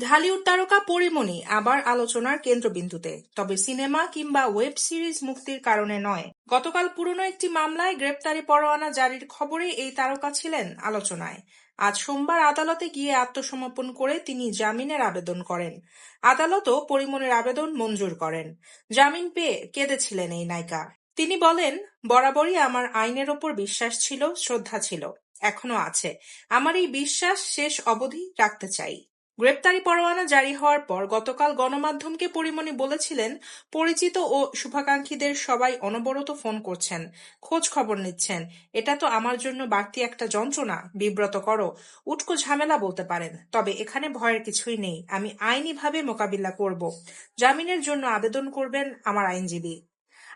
ঢালিউড তারকা পরীমণি আবার আলোচনার কেন্দ্রবিন্দুতে, তবে সিনেমা কিংবা ওয়েব সিরিজ মুক্তির কারণে নয়। গতকাল পুরনো একটি মামলায় গ্রেপ্তারি পরোয়ানা জারির খবরে এই তারকা ছিলেন আলোচনায়। আজ সোমবার আদালতে গিয়ে আত্মসমর্পণ করে তিনি জামিনের আবেদন করেন। আদালতও পরীমনির আবেদন মঞ্জুর করেন। জামিন পেয়ে কেঁদেছিলেন এই নায়িকা। তিনি বলেন, বরাবরই আমার আইনের ওপর বিশ্বাস ছিল, শ্রদ্ধা ছিল। এখনও আছে। আমার এই বিশ্বাস শেষ অবধি রাখতে চাই। গ্রেপ্তারি পরোয়ানা জারি হওয়ার পর গতকাল গণমাধ্যমকে পরিমণি বলেছিলেন, পরিচিত ও শুভাকাঙ্ক্ষীদের সবাই অনবরত ফোন করছেন, খোঁজ খবর নিচ্ছেন। এটা তো আমার জন্য বাড়তি একটা যন্ত্রণা, বিব্রত করো। উটকো ঝামেলা বলতে পারেন, তবে এখানে ভয়ের কিছুই নেই। আমি আইনিভাবে মোকাবিলা করব। জামিনের জন্য আবেদন করবেন আমার আইনজীবী।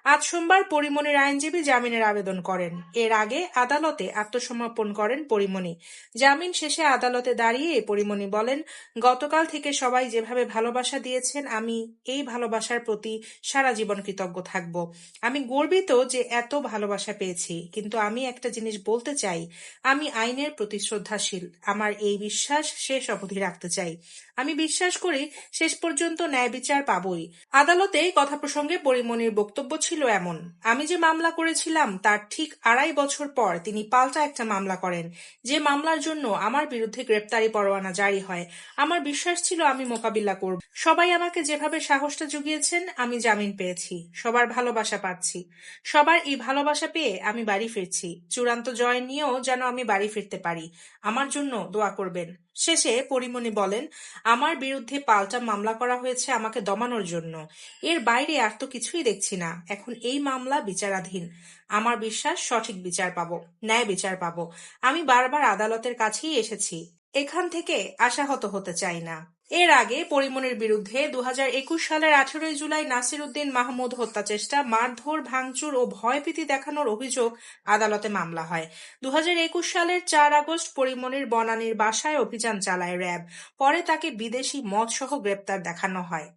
আজ সোমবার পরিমণির আইনজীবী জামিনের আবেদন করেন। এর আগে আদালতে আত্মসমর্পণ করেন পরিমণি। জামিন শেষে আদালতে দাঁড়িয়ে পরিমণি বলেন, গতকাল থেকে সবাই যেভাবে ভালোবাসা দিয়েছেন, আমি এই ভালোবাসার প্রতি সারা জীবন কৃতজ্ঞ থাকব। আমি গর্বিত যে এত ভালোবাসা পেয়েছি, কিন্তু আমি একটা জিনিস বলতে চাই, আমি আইনের প্রতি শ্রদ্ধাশীল। আমার এই বিশ্বাস শেষ অবধি রাখতে চাই। আমি বিশ্বাস করি শেষ পর্যন্ত ন্যায় বিচার পাবই। আদালতে কথা প্রসঙ্গে পরিমণির বক্তব্য ছিল এমন। আমি যে মামলা করেছিলাম, তার ঠিক আড়াই বছর পর তিনি পাল্টা একটা মামলা করেন, যে মামলার জন্য আমার বিরুদ্ধে গ্রেপ্তারি পরোয়ানা জারি হয়। আমার বিশ্বাস ছিল আমি মোকাবিলা করব। সবাই আমাকে যেভাবে সাহসটা জুগিয়েছেন, আমি জামিন পেয়েছি। সবার ভালোবাসা পাচ্ছি। সবার এই ভালোবাসা পেয়ে আমি বাড়ি ফিরছি। চূড়ান্ত জয় নিয়েও যেন আমি বাড়ি ফিরতে পারি। আমার জন্য দোয়া করবেন। শেষে পরিমণি বলেন আমার বিরুদ্ধে পাল্টা মামলা করা হয়েছে আমাকে দমানোর জন্য। এর বাইরে আর তো কিছুই দেখছি না। এখন এই মামলা বিচারাধীন। আমার বিশ্বাস সঠিক বিচার পাব, ন্যায় বিচার পাব। আমি বারবার আদালতের কাছেই এসেছি। এখান থেকে আশাহত হতে চাই না। এর আগে পরিমনের বিরুদ্ধে দু হাজার একুশ সালের আঠেরোই জুলাই নাসির উদ্দিন মাহমুদ হত্যা চেষ্টা, মারধর, ভাঙচুর ও ভয়ভীতি দেখানোর অভিযোগ আদালতে মামলা হয়। দু হাজার একুশ সালের চার আগস্ট পরিমনের বনানীর বাসায় অভিযান চালায় র্যাব। পরে তাকে বিদেশি মদসহ গ্রেপ্তার দেখানো হয়।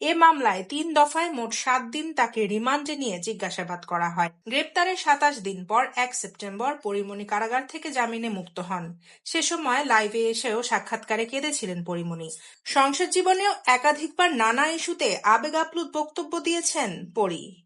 এ মামলায় তিন দফায় মোট সাত দিন তাকে রিমান্ডে নিয়ে জিজ্ঞাসাবাদ করা হয়। গ্রেপ্তারের সাতাশ দিন পর এক সেপ্টেম্বর পরিমণি কারাগার থেকে জামিনে মুক্ত হন। সে সময় লাইভে এসেও সাক্ষাৎকারে কেঁদেছিলেন পরিমণি। সংসদ জীবনেও একাধিকবার নানা ইস্যুতে আবেগাপ্লুত বক্তব্য দিয়েছেন পরি।